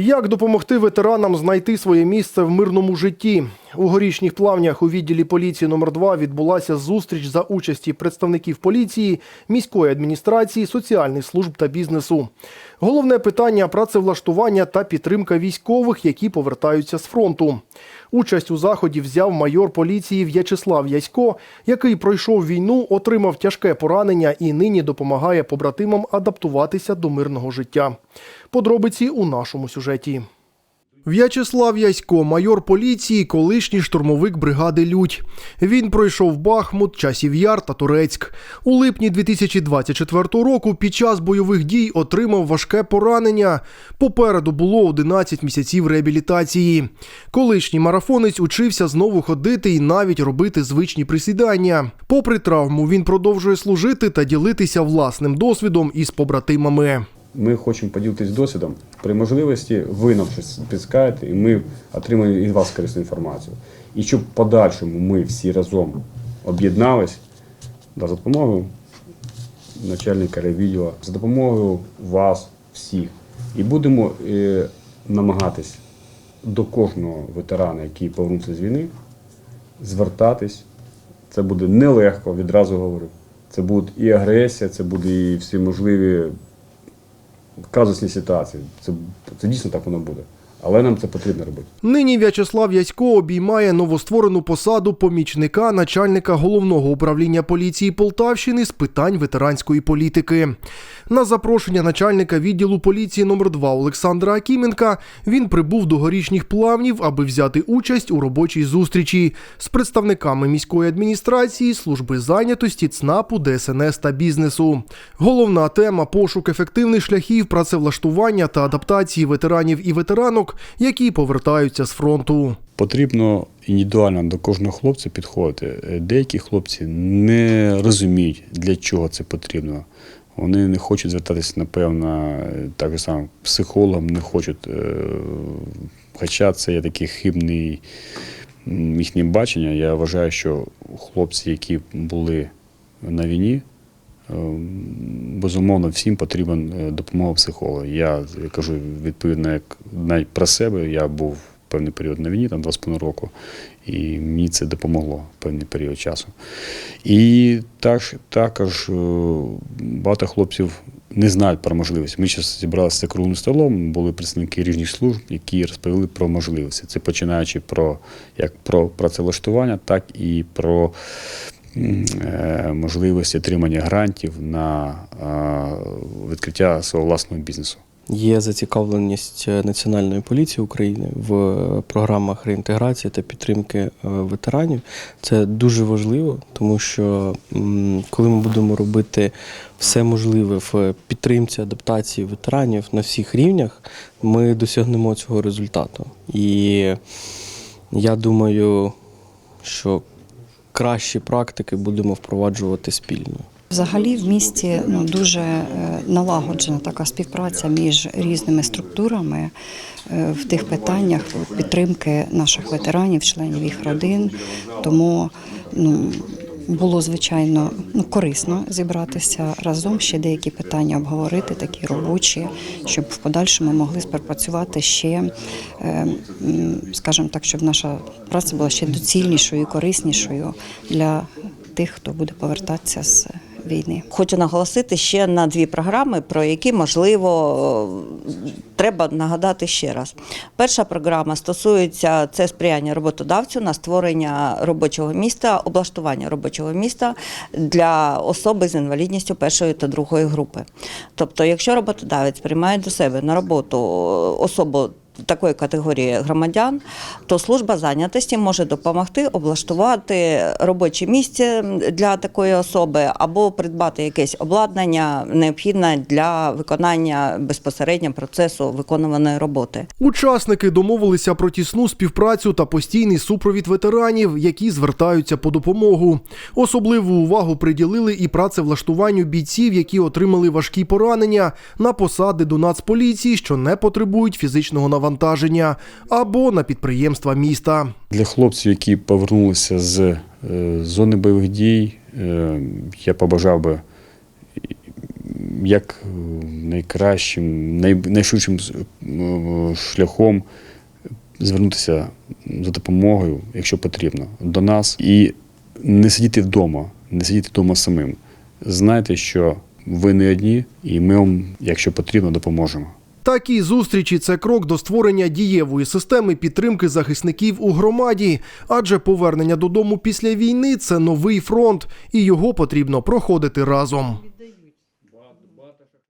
Як допомогти ветеранам знайти своє місце в мирному житті? У горішніх плавнях у відділі поліції номер 2 відбулася зустріч за участі представників поліції, міської адміністрації, соціальних служб та бізнесу. Головне питання працевлаштування та підтримка військових, які повертаються з фронту. Участь у заході взяв майор поліції В'ячеслав Ясько, який пройшов війну, отримав тяжке поранення і нині допомагає побратимам адаптуватися до мирного життя. Подробиці у нашому сюжеті. В'ячеслав Ясько, майор поліції, колишній штурмовик бригади Людь. Він пройшов Бахмут, Часів Яр та Турецьк. У липні 2024 року під час бойових дій отримав важке поранення. Попереду було 11 місяців реабілітації. Колишній марафонець учився знову ходити і навіть робити звичні присідання. Попри травму, він продовжує служити та ділитися власним досвідом із побратимами. Ми хочемо поділитися досвідом. При можливості ви нам щось підскаєте, і ми отримаємо від вас корисну інформацію. І щоб в подальшому ми всі разом об'єднались за допомогою начальника райвідділу, за допомогою вас всіх. І будемо е, намагатись до кожного ветерана, який повернувся з війни, звертатись. Це буде нелегко, відразу говорю. Це буде і агресія, це буде і всі можливі казусні ситуації. Це, це дійсно так воно буде. Але нам це потрібно робити. Нині В'ячеслав Ясько обіймає новостворену посаду помічника начальника головного управління поліції Полтавщини з питань ветеранської політики. На запрошення начальника відділу поліції номер 2 Олександра Акіменка він прибув до горішніх плавнів, аби взяти участь у робочій зустрічі з представниками міської адміністрації, служби зайнятості, ЦНАПу, ДСНС та бізнесу. Головна тема пошук ефективних шляхів працевлаштування та адаптації ветеранів і ветеранок, які повертаються з фронту. Потрібно індивідуально до кожного хлопця підходити. Е, Деякі хлопці не розуміють, для чого це потрібно. Вони не хочуть звертатися, напевно, е, так само психологам не хочуть. е, Хоча це є такий хибний їхнє бачення. Я вважаю, що хлопці, які були на війні, безумовно, всім потрібен е, допомога психолога. Я кажу відповідно, як навіть про себе. Я був певний період на війні, там два з половиною року, і мені це допомогло певний період часу. І так, також е, багато хлопців не знають про можливості. Ми зараз зібралися за круглим столом, були представники різних служб, які розповіли про можливості. Це починаючи про як про працевлаштування, так і про можливості отримання грантів на е, відкриття свого власного бізнесу. Є зацікавленість е, Національної поліції України в е, програмах реінтеграції та підтримки е, ветеранів. Це дуже важливо, тому що коли ми будемо робити все можливе в підтримці адаптації ветеранів на всіх рівнях, ми досягнемо цього результату. І я думаю, що кращі практики будемо впроваджувати спільно. Взагалі в місті ну, дуже е, налагоджена така співпраця між різними структурами е, в тих питаннях підтримки наших ветеранів, членів їх родин. Тому ну, було звичайно ну, корисно зібратися разом, ще деякі питання обговорити, такі робочі, щоб в подальшому могли співпрацювати ще, е, скажімо так, щоб наша праця була ще доцільнішою і кориснішою для тих, хто буде повертатися з війни. Хочу наголосити ще на дві програми, про які можливо треба нагадати ще раз. Перша програма стосується це сприяння роботодавцю на створення робочого міста, облаштування робочого міста для особи з інвалідністю першої та другої групи. Тобто, якщо роботодавець приймає до себе на роботу особу. Такої категорії громадян, то служба зайнятості може допомогти облаштувати робоче місце для такої особи або придбати якесь обладнання необхідне для виконання безпосередньо процесу виконуваної роботи. Учасники домовилися про тісну співпрацю та постійний супровід ветеранів, які звертаються по допомогу. Особливу увагу приділили і працевлаштуванню бійців, які отримали важкі поранення на посади до Нацполіції, що не потребують фізичного навантаження, або на підприємства міста. Для хлопців, які повернулися з е, зони бойових дій, е, я побажав би як найкращим, найшвидшим е, шляхом звернутися за допомогою, якщо потрібно, до нас і не сидіти вдома, не сидіти вдома самим. Знайте, що ви не одні, і ми вам, якщо потрібно, допоможемо. Такі зустрічі це крок до створення дієвої системи підтримки захисників у громаді, адже повернення додому після війни це новий фронт, і його потрібно проходити разом.